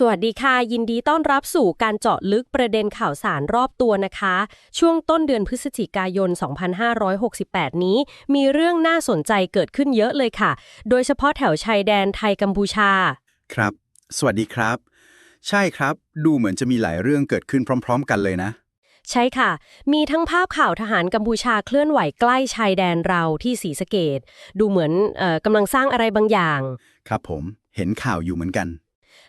สวัสดีค่ะ ยินดีต้อนรับสู่การเจาะลึกประเด็นข่าวสารรอบตัวนะคะ ช่วงต้นเดือนพฤศจิกายน 2568 นี้ มีเรื่องน่าสนใจเกิดขึ้นเยอะเลยค่ะ โดยเฉพาะแถวชายแดนไทยกัมพูชา ครับ สวัสดีครับ ใช่ครับ ดูเหมือนจะมีหลายเรื่องเกิดขึ้นพร้อม ๆ กันเลยนะใช่ค่ะ มีทั้งภาพข่าวทหารกัมพูชาเคลื่อนไหวใกล้ชายแดนเราที่ศรีสะเกดดูเหมือนเออกำลังสร้างอะไรบางอย่าง ครับผม เห็นข่าวอยู่เหมือนกัน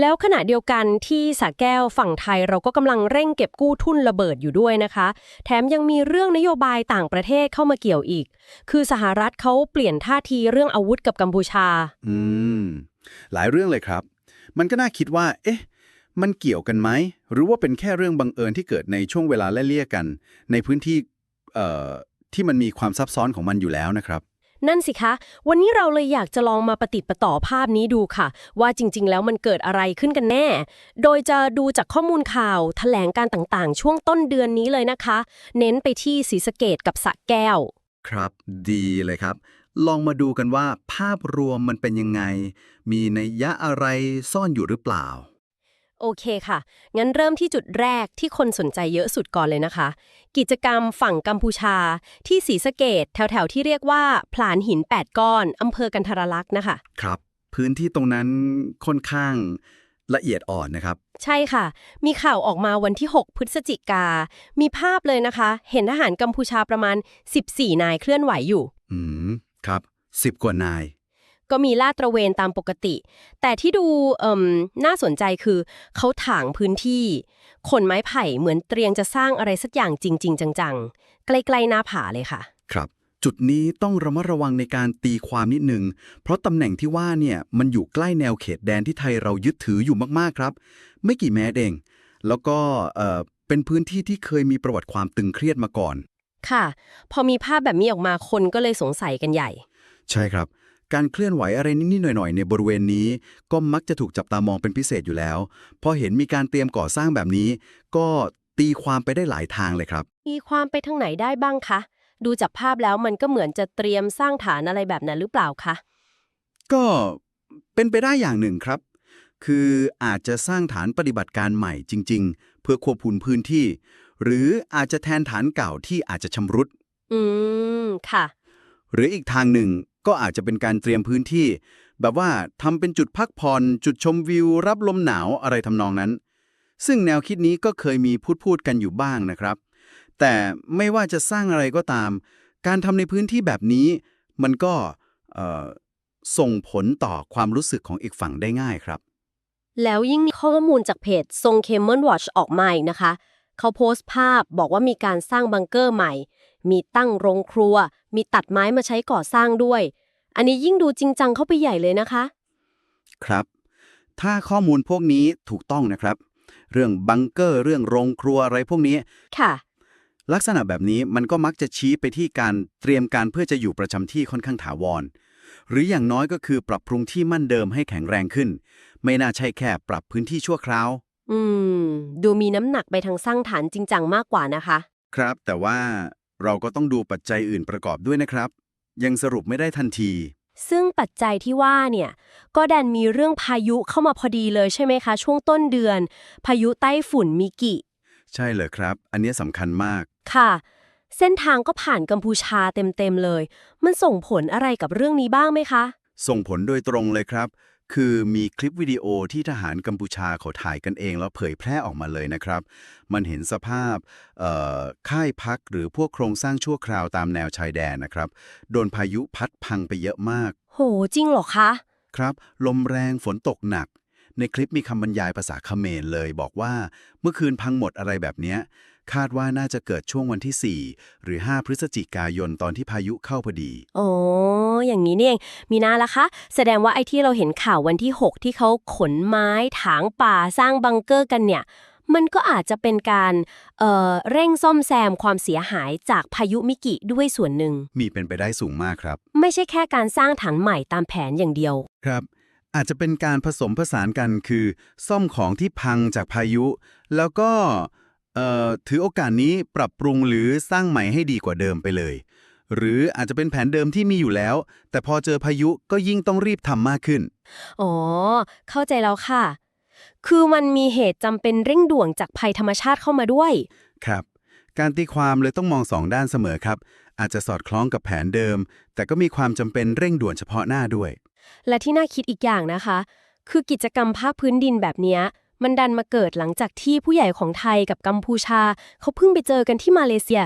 แล้วขณะเดียวกันที่สระแก้วฝั่งไทยเราก็กำลังเร่งเก็บกู้ทุนระเบิดอยู่ด้วยนะคะ แถมยังมีเรื่องนโยบายต่างประเทศเข้ามาเกี่ยวอีก คือสหรัฐเขาเปลี่ยนท่าทีเรื่องอาวุธกับกัมพูชา อืม หลายเรื่องเลยครับ มันก็น่าคิดว่า เอ๊ะ มันเกี่ยวกันไหม หรือว่าเป็นแค่เรื่องบังเอิญที่เกิดในช่วงเวลาไล่เลี่ยกัน ในพื้นที่เอ่อที่มันมีความซับซ้อนของมันอยู่แล้วนะครับ นั่นสิคะ วันนี้เราเลยอยากจะลองมาปฏิปต่อภาพนี้ดูค่ะ ว่าจริง ๆ แล้วมันเกิดอะไรขึ้นกันแน่ โดยจะดูจากข้อมูลข่าวแถลงการต่างๆ ช่วงต้นเดือนนี้เลยนะคะ เน้นไปที่ศรีสะเกดกับสะแก้ว ครับ ดีเลยครับ ลองมาดูกันว่าภาพรวมมันเป็นยังไง มีนัยยะอะไรซ่อนอยู่หรือเปล่า โอเคค่ะ งั้นเริ่มที่จุดแรกที่คนสนใจเยอะสุดก่อนเลยนะคะ กิจกรรมฝั่งกัมพูชา ที่ศรีสะเกดแถวๆ ที่เรียกว่าผลานหิน 8 ก้อนอำเภอกันทรลักษณ์นะคะ ครับ พื้นที่ตรงนั้นค่อนข้างละเอียดอ่อนนะครับ ใช่ค่ะ มีข่าวออกมาวันที่ 6 พฤศจิกา มีภาพเลยนะคะ เห็นทหารกัมพูชาประมาณ 14 นายเคลื่อนไหวอยู่ อืม ครับสิบกว่านาย ก็มีลาดตระเวนตามปกติ แต่ที่ดูเอ่มน่าสนใจคือเขาถางพื้นที่ ขนไม้ไผ่เหมือนเตรียมจะสร้างอะไรสักอย่างจริง ๆ จังๆ ใกล้ๆหน้าผาเลยค่ะ ครับ จุดนี้ต้องระมัดระวังในการตีความนิดนึงเพราะตำแหน่งที่ว่าเนี่ยมันอยู่ใกล้แนวเขตแดนที่ไทยเรายึดถืออยู่มากๆครับ ไม่กี่เมตรเอง แล้วก็เอ่อเป็นพื้นที่ที่เคยมีประวัติความตึงเครียดมาก่อน ค่ะ พอมีภาพแบบนี้ออกมาคนก็เลยสงสัยกันใหญ่ ใช่ครับ การเคลื่อนไหวอะไรนิดๆหน่อยๆ ในบริเวณนี้ ก็มักจะถูกจับตามองเป็นพิเศษอยู่แล้ว พอเห็นมีการเตรียมก่อสร้างแบบนี้ ก็ตีความไปได้หลายทางเลยครับ มีความไปทางไหนได้บ้างคะ ดูจากภาพแล้วมันก็เหมือนจะเตรียมสร้างฐานอะไรแบบนั้นหรือเปล่าคะ ก็เป็นไปได้อย่างหนึ่งครับ คืออาจจะสร้างฐานปฏิบัติการใหม่จริง ๆ เพื่อควบคุมพื้นที่ หรืออาจจะแทนฐานเก่าที่อาจจะชำรุด อืม ค่ะ หรืออีกทางหนึ่ง ก็อาจจะเป็นการเตรียมพื้นที่ แบบว่าทำเป็นจุดพักผ่อน จุดชมวิว รับลมหนาวอะไรทำนองนั้น ซึ่งแนวคิดนี้ก็เคยมีพูดพูดกันอยู่บ้างนะครับ แต่ไม่ว่าจะสร้างอะไรก็ตาม การทำในพื้นที่แบบนี้ มันก็ส่งผลต่อความรู้สึกของอีกฝั่งได้ง่ายครับ แล้วยิ่งมีข้อมูลจากเพจทรงเคมเม l วอชออกมาอีกนะคะ เขาโพสต์ภาพบอกว่ามีการสร้างบังเกอร์ใหม่ มีตั้งโรงครัว มีตัดไม้มาใช้ก่อสร้างด้วย อันนี้ยิ่งดูจริงจังเข้าไปใหญ่เลยนะคะ ครับ ถ้าข้อมูลพวกนี้ถูกต้องนะครับ เรื่องบังเกอร์เรื่องโรงครัวอะไรพวกนี้ ค่ะ ลักษณะแบบนี้มันก็มักจะชี้ไปที่การเตรียมการเพื่อจะอยู่ประจำที่ค่อนข้างถาวร หรืออย่างน้อยก็คือปรับปรุงที่มั่นเดิมให้แข็งแรงขึ้น ไม่น่าใช่แค่ปรับพื้นที่ชั่วคราว อืม ดูมีน้ำหนักไปทางสร้างฐานจริงจังมากกว่านะคะ ครับ แต่ว่า เราก็ต้องดูปัจจัยอื่นประกอบด้วยนะครับ ยังสรุปไม่ได้ทันที ซึ่งปัจจัยที่ว่าเนี่ยก็ดันมีเรื่องพายุเข้ามาพอดีเลยใช่ไหมคะ ช่วงต้นเดือน พายุไต้ฝุ่นมิกิ ใช่เลยครับ อันนี้สำคัญมาก ค่ะ เส้นทางก็ผ่านกัมพูชาเต็มๆเลย มันส่งผลอะไรกับเรื่องนี้บ้างไหมคะ ส่งผลโดยตรงเลยครับ คือมีคลิปวิดีโอที่ทหารกัมพูชาเขาถ่ายกันเองแล้วเผยแพร่ออกมาเลยนะครับ มันเห็นสภาพเอ่อค่ายพักหรือพวกโครงสร้างชั่วคราวตามแนวชายแดนนะครับ โดนพายุพัดพังไปเยอะมาก โห จริงเหรอคะ ครับ ลมแรงฝนตกหนัก ในคลิปมีคำบรรยายภาษาเขมรเลย บอกว่าเมื่อคืนพังหมดอะไรแบบเนี้ย คาดว่าน่าจะเกิดช่วงวันที่ 4 หรือ 5 พฤศจิกายนตอนที่พายุเข้าพอดีอ๋ออย่างนี้นี่เองมีนาละคะ แสดงว่าไอ้ที่เราเห็นข่าววันที่ 6 ที่เขาขนไม้ถางป่าสร้างบังเกอร์กันเนี่ย มันก็อาจจะเป็นการเอ่อเร่งซ่อมแซมความเสียหายจากพายุมิกิด้วยส่วนหนึ่ง มีเป็นไปได้สูงมากครับ ไม่ใช่แค่การสร้างฐานใหม่ตามแผนอย่างเดียว ครับอาจจะเป็นการผสมผสานกันคือ ซ่อมของที่พังจากพายุ แล้วก็เอ่อ ถือโอกาสนี้ปรับปรุงหรือสร้างใหม่ให้ดีกว่าเดิมไปเลย หรืออาจจะเป็นแผนเดิมที่มีอยู่แล้ว แต่พอเจอพายุก็ยิ่งต้องรีบทำมากขึ้น อ๋อ เข้าใจแล้วค่ะ คือมันมีเหตุจำเป็นเร่งด่วนจากภัยธรรมชาติเข้ามาด้วย ครับ การตีความเลยต้องมองสองด้านเสมอครับ อาจจะสอดคล้องกับแผนเดิม แต่ก็มีความจำเป็นเร่งด่วนเฉพาะหน้าด้วย และที่น่าคิดอีกอย่างนะคะ คือกิจกรรมภาคพื้นดินแบบเนี้ย มันดันมาเกิดหลังจากที่ผู้ใหญ่ของไทยกับกัมพูชา เขาเพิ่งไปเจอกันที่มาเลเซีย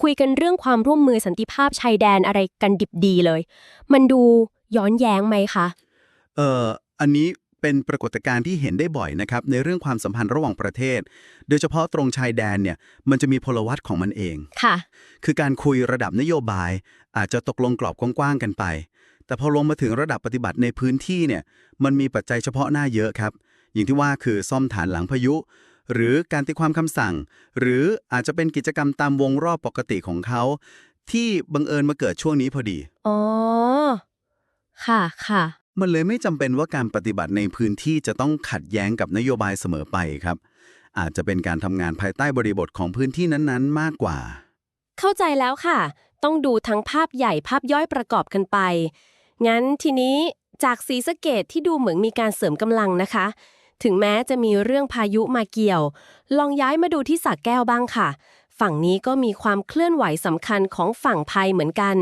คุยกันเรื่องความร่วมมือสันติภาพชายแดนอะไรกันดิบดีเลย มันดูย้อนแย้งไหมคะเอ่ออันนี้เป็นปรากฏการณ์ที่เห็นได้บ่อยนะครับในเรื่องความสัมพันธ์ระหว่างประเทศ โดยเฉพาะตรงชายแดนเนี่ยมันจะมีพลวัตของมันเองค่ะ คือการคุยระดับนโยบาย อาจจะตกลงกรอบกว้างๆกันไป แต่พอลงมาถึงระดับปฏิบัติในพื้นที่เนี่ยมันมีปัจจัยเฉพาะหน้าเยอะครับ อย่างที่ว่าคือซ่อมฐานหลังพายุ หรือการตีความคำสั่ง หรืออาจจะเป็นกิจกรรมตามวงรอบปกติของเขา ที่บังเอิญมาเกิดช่วงนี้พอดี อ๋อ ค่ะค่ะ มันเลยไม่จำเป็นว่าการปฏิบัติในพื้นที่จะต้องขัดแย้งกับนโยบายเสมอไปครับ อาจจะเป็นการทำงานภายใต้บริบทของพื้นที่นั้นๆ มากกว่า เข้าใจแล้วค่ะ ต้องดูทั้งภาพใหญ่ภาพย่อยประกอบกันไป งั้นทีนี้จากสีสะเกตที่ดูเหมือนมีการเสริมกำลังนะคะ ถึงแม้จะมีเรื่องพายุมาเกี่ยว ลองย้ายมาดูที่สระแก้วบ้างค่ะ ฝั่งนี้ก็มีความเคลื่อนไหวสำคัญของฝั่งไทยเหมือนกัน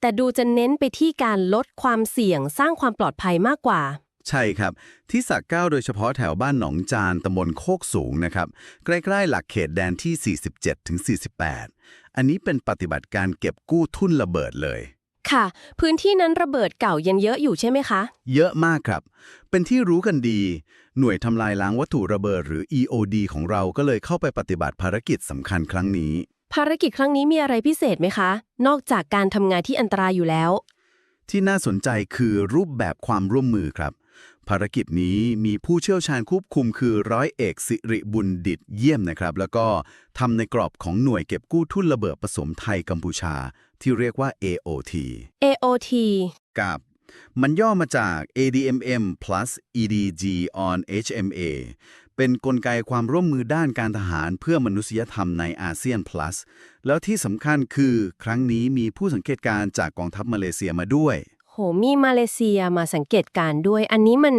แต่ดูจะเน้นไปที่การลดความเสี่ยงสร้างความปลอดภัยมากกว่าใช่ครับ ที่สักเก้าโดยเฉพาะแถวบ้านหนองจานตำบลโคกสูงนะครับใกล้ๆหลักเขตแดนที่ 47ถึง48 อันนี้เป็นปฏิบัติการเก็บกู้ทุ่นระเบิดเลย ค่ะ พื้นที่นั้นระเบิดเก่ายังเยอะอยู่ใช่ไหมคะ เยอะมากครับ เป็นที่รู้กันดี หน่วยทำลายล้างวัตถุระเบิดหรือ EOD ของเราก็เลยเข้าไปปฏิบัติภารกิจสำคัญครั้งนี้ ภารกิจครั้งนี้มีอะไรพิเศษไหมคะ นอกจากการทำงานที่อันตรายอยู่แล้ว ที่น่าสนใจคือรูปแบบความร่วมมือครับ ภารกิจนี้มีผู้เชี่ยวชาญควบคุมคือร้อยเอกสิริบุญดิตเยี่ยมนะครับ แล้วก็ทำในกรอบของหน่วยเก็บกู้ทุ่นระเบิดผสมไทยกัมพูชา ที่เรียกว่า AOT AOT กับมันย่อมาจาก ADMM plus EDG on HMA เป็นกลไกความร่วมมือด้านการทหารเพื่อมนุษยธรรมในอาเซียน plus แล้วที่สำคัญคือครั้งนี้มีผู้สังเกตการณ์จากกองทัพมาเลเซียมาด้วยโหมีมาเลเซียมาสังเกตการณ์ด้วย อันนี้มัน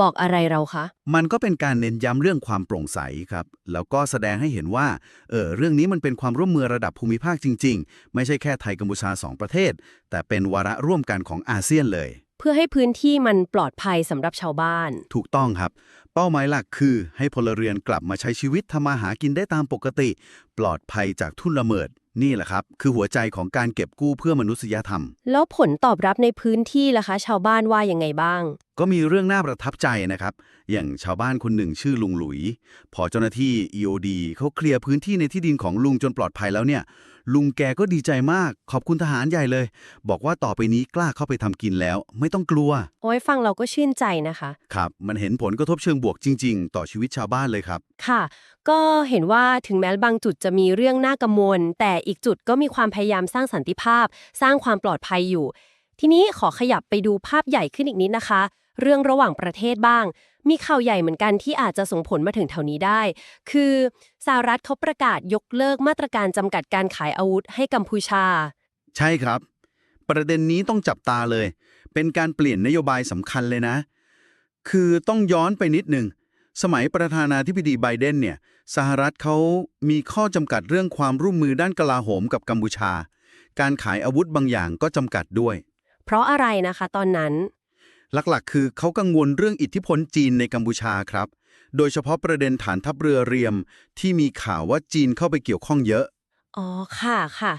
บอกอะไรเราคะ มันก็เป็นการเน้นย้ำเรื่องความโปร่งใสครับ แล้วก็แสดงให้เห็นว่าเออเรื่องนี้มันเป็นความร่วมมือระดับภูมิภาคจริง ๆ ไม่ใช่แค่ไทยกัมพูชาสองประเทศ แต่เป็นวาระร่วมกันของอาเซียนเลย เพื่อให้พื้นที่มันปลอดภัยสำหรับชาวบ้าน ถูกต้องครับ เป้าหมายหลักคือ ให้พลเรือนกลับมาใช้ชีวิตทำมาหากินได้ตามปกติ ปลอดภัยจากทุ่นละเมิด นี่แหละครับ คือหัวใจของการเก็บกู้เพื่อมนุษยธรรม แล้วผลตอบรับในพื้นที่ล่ะคะ ชาวบ้านว่ายังไงบ้าง ก็มีเรื่องน่าประทับใจนะครับ อย่างชาวบ้านคนหนึ่งชื่อลุงหลุย พอเจ้าหน้าที่ EOD เขาเคลียร์พื้นที่ในที่ดินของลุงจนปลอดภัยแล้วเนี่ย ลุงแกก็ดีใจมาก ขอบคุณทหารใหญ่เลย บอกว่าต่อไปนี้กล้าเข้าไปทำกินแล้ว ไม่ต้องกลัว โอ้ยฟังเราก็ชื่นใจนะคะ ครับ มันเห็นผลกระทบเชิงบวกจริง ๆ ต่อชีวิตชาวบ้านเลยครับ ค่ะ ก็เห็นว่าถึงแม้บางจุดจะมีเรื่องน่ากังวล แต่อีกจุดก็มีความพยายามสร้างสันติภาพ สร้างความปลอดภัยอยู่ ทีนี้ขอขยับไปดูภาพใหญ่ขึ้นอีกนิดนะคะ เรื่องระหว่างประเทศบ้าง มีข่าวใหญ่เหมือนกันที่อาจจะส่งผลมาถึงแถวนี้ได้ คือสหรัฐเขาประกาศยกเลิกมาตรการจำกัดการขายอาวุธให้กัมพูชา ใช่ครับ ประเด็นนี้ต้องจับตาเลย เป็นการเปลี่ยนนโยบายสำคัญเลยนะ คือต้องย้อนไปนิดหนึ่งสมัยประธานาธิบดีไบเดนเนี่ยสหรัฐเขามีข้อจำกัดเรื่องความร่วมมือด้านกลาโหมกับกัมพูชา การขายอาวุธบางอย่างก็จำกัดด้วย เพราะอะไรนะคะตอนนั้น หลักๆ คือเขากังวลเรื่องอิทธิพลจีนในกัมพูชาครับ โดยเฉพาะประเด็นฐานทัพเรือเรียม ที่มีข่าวว่าจีนเข้าไปเกี่ยวข้องเยอะ อ๋อ ค่ะค่ะ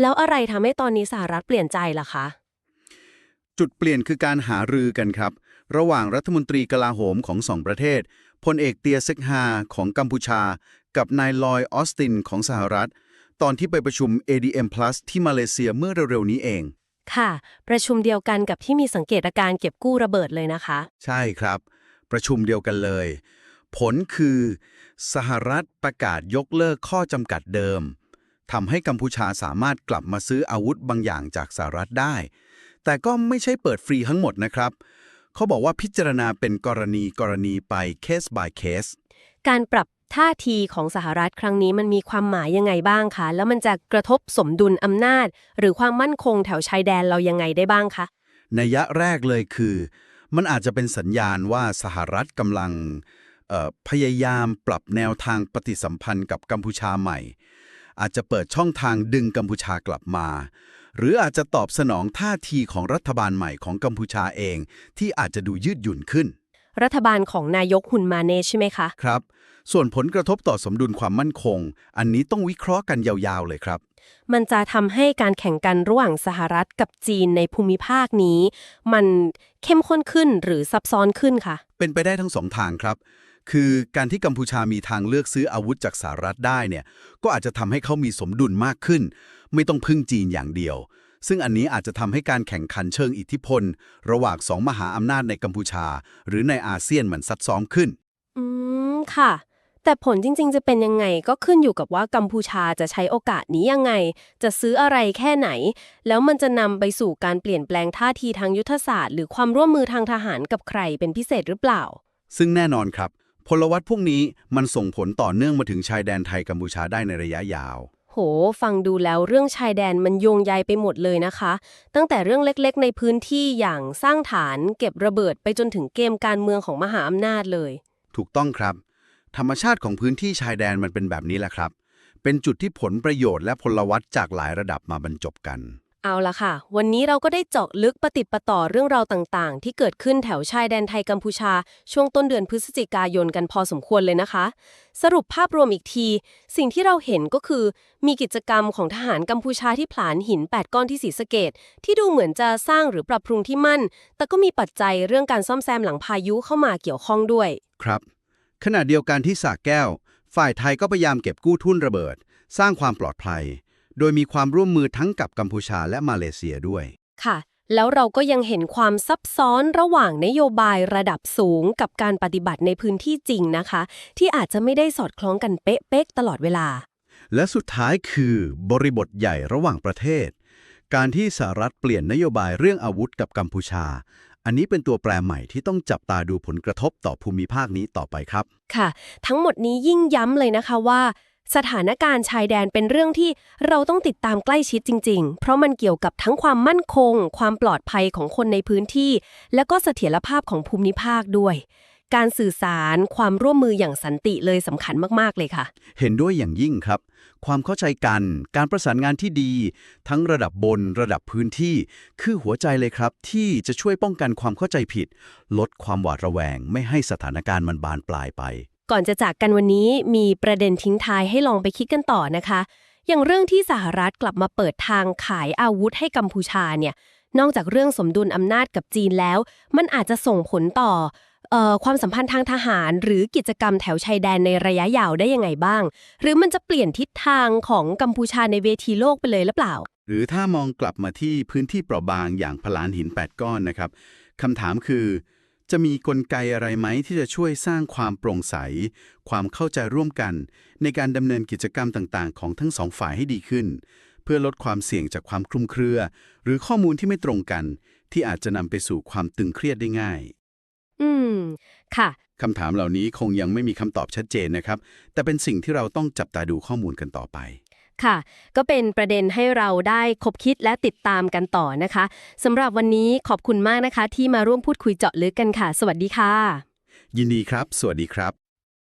แล้วอะไรทำให้ตอนนี้สหรัฐเปลี่ยนใจล่ะคะ จุดเปลี่ยนคือการหารือกันครับ ระหว่างรัฐมนตรีกลาโหมของสองประเทศพลเอกเตียเซ็กฮาของกัมพูชา กับนายลอยออสตินของสหรัฐ ตอนที่ไปประชุม ADM Plus ที่มาเลเซียเมื่อเร็วๆนี้เอง ค่ะ ประชุมเดียวกันกับที่มีสังเกตอาการเก็บกู้ระเบิดเลยนะคะ ใช่ครับ ประชุมเดียวกันเลย ผลคือ สหรัฐประกาศยกเลิกข้อจำกัดเดิมทำให้กัมพูชาสามารถกลับมาซื้ออาวุธบางอย่างจากสหรัฐได้ แต่ก็ไม่ใช่เปิดฟรีทั้งหมดนะครับ เขาบอกว่าพิจารณาเป็นกรณีกรณีไป case by case การปรับ ท่าทีของสหรัฐครั้งนี้มันมีความหมายยังไงบ้างคะ แล้วมันจะกระทบสมดุลอำนาจ หรือความมั่นคงแถวชายแดนเรายังไงได้บ้างคะนัยยะแรกเลยคือ มันอาจจะเป็นสัญญาณว่าสหรัฐกำลังเอ่อพยายามปรับแนวทางปฏิสัมพันธ์กับกัมพูชาใหม่ อาจจะเปิดช่องทางดึงกัมพูชากลับมา หรืออาจจะตอบสนองท่าทีของรัฐบาลใหม่ของกัมพูชาเอง ที่อาจจะดูยืดหยุ่นขึ้น รัฐบาลของนายกฮุนมาเนใช่ไหมคะ ครับ ส่วนผลกระทบต่อสมดุลความมั่นคง อันนี้ต้องวิเคราะห์กันยาวๆเลยครับ มันจะทำให้การแข่งกันระหว่างสหรัฐกับจีนในภูมิภาคนี้ มันเข้มข้นขึ้นหรือซับซ้อนขึ้นค่ะเป็นไปได้ทั้งสองทางครับ คือการที่กัมพูชามีทางเลือกซื้ออาวุธจากสหรัฐได้เนี่ยก็อาจจะทำให้เขามีสมดุลมากขึ้น ไม่ต้องพึ่งจีนอย่างเดียวซึ่งอันนี้อาจจะทำให้การแข่งขันเชิงอิทธิพล ระหว่างสองมหาอำนาจในกัมพูชา หรือในอาเซียนมันซับซ้อนขึ้น อืม ค่ะ แต่ผลจริงๆ จะเป็นยังไงก็ขึ้นอยู่กับว่ากัมพูชาจะใช้โอกาสนี้ยังไง จะซื้ออะไรแค่ไหน แล้วมันจะนำไปสู่การเปลี่ยนแปลงท่าทีทางยุทธศาสตร์ หรือความร่วมมือทางทหารกับใครเป็นพิเศษหรือเปล่า ซึ่งแน่นอนครับ พลวัตพวกนี้มันส่งผลต่อเนื่องมาถึงชายแดนไทยกัมพูชาได้ในระยะยาว โห ฟังดูแล้วเรื่องชายแดนมันโยงใยไปหมดเลยนะคะ ตั้งแต่เรื่องเล็กๆ ในพื้นที่อย่างสร้างฐาน เก็บระเบิดไปจนถึงเกมการเมืองของมหาอำนาจเลย ถูกต้องครับ ธรรมชาติของพื้นที่ชายแดนมันเป็นแบบนี้แหละครับ เป็นจุดที่ผลประโยชน์และพลวัตจากหลายระดับมาบรรจบกัน เอาละค่ะ วันนี้เราก็ได้เจาะลึกปฏิดประต่อเรื่องราวต่างๆ ที่เกิดขึ้นแถวชายแดนไทยกัมพูชา ช่วงต้นเดือนพฤศจิกายนกันพอสมควรเลยนะคะ สรุปภาพรวมอีกที สิ่งที่เราเห็นก็คือ มีกิจกรรมของทหารกัมพูชาที่ผลานหิน 8 ก้อนที่ศรีสะเกดที่ดูเหมือนจะสร้างหรือปรับปรุงที่มั่น แต่ก็มีปัจจัยเรื่องการซ่อมแซมหลังพายุเข้ามาเกี่ยวข้องด้วย ครับ ขณะเดียวกันที่สระแก้ว ฝ่ายไทยก็พยายามเก็บกู้ทุนระเบิด สร้างความปลอดภัย โดยมีความร่วมมือทั้งกับกัมพูชาและมาเลเซียด้วย ค่ะ แล้วเราก็ยังเห็นความซับซ้อนระหว่างนโยบายระดับสูงกับการปฏิบัติในพื้นที่จริงนะคะ ที่อาจจะไม่ได้สอดคล้องกันเป๊ะๆตลอดเวลา และสุดท้ายคือบริบทใหญ่ระหว่างประเทศ การที่สหรัฐเปลี่ยนนโยบายเรื่องอาวุธกับกัมพูชา อันนี้เป็นตัวแปรใหม่ที่ต้องจับตาดูผลกระทบต่อภูมิภาคนี้ต่อไปครับ ค่ะ ทั้งหมดนี้ยิ่งย้ำเลยนะคะว่า สถานการณ์ชายแดนเป็นเรื่องที่เราต้องติดตามใกล้ชิดจริง ๆ เพราะมันเกี่ยวกับทั้งความมั่นคง ความปลอดภัยของคนในพื้นที่ และก็เสถียรภาพของภูมิภาคด้วย การสื่อสาร ความร่วมมืออย่างสันติเลยสำคัญมากๆเลยค่ะ เห็นด้วยอย่างยิ่งครับ ความเข้าใจกัน การประสานงานที่ดี ทั้งระดับบนระดับพื้นที่ คือหัวใจเลยครับ ที่จะช่วยป้องกันความเข้าใจผิด ลดความหวาดระแวง ไม่ให้สถานการณ์มันบานปลายไป ก่อนจะจากกันวันนี้มีประเด็นทิ้งท้ายให้ลองไปคิดกันต่อนะคะ อย่างเรื่องที่สหรัฐกลับมาเปิดทางขายอาวุธให้กัมพูชาเนี่ยนอกจากเรื่องสมดุลอำนาจกับจีนแล้ว มันอาจจะส่งผลต่อ ความสัมพันธ์ทางทหาร หรือกิจกรรมแถวชายแดนในระยะยาวได้ยังไงบ้าง หรือมันจะเปลี่ยนทิศทางของกัมพูชาในเวทีโลกไปเลยหรือเปล่า หรือถ้ามองกลับมาที่พื้นที่เปราะบางอย่างพลานหิน 8 ก้อนนะครับคำถามคือ จะมีกลไกอะไรไหมที่จะช่วยสร้างความโปร่งใส ความเข้าใจร่วมกัน ในการดำเนินกิจกรรมต่างๆ ของทั้งสองฝ่ายให้ดีขึ้น เพื่อลดความเสี่ยงจากความคลุมเครือ หรือข้อมูลที่ไม่ตรงกัน ที่อาจจะนำไปสู่ความตึงเครียดได้ง่าย อืม ค่ะ คำถามเหล่านี้คงยังไม่มีคำตอบชัดเจนนะครับ แต่เป็นสิ่งที่เราต้องจับตาดูข้อมูลกันต่อไป ค่ะ ก็เป็นประเด็นให้เราได้คบคิดและติดตามกันต่อนะคะสำหรับวันนี้ขอบคุณมากนะคะ ที่มาร่วมพูดคุยเจาะลึกกันค่ะ สวัสดีค่ะ ยินดีครับ สวัสดีครับ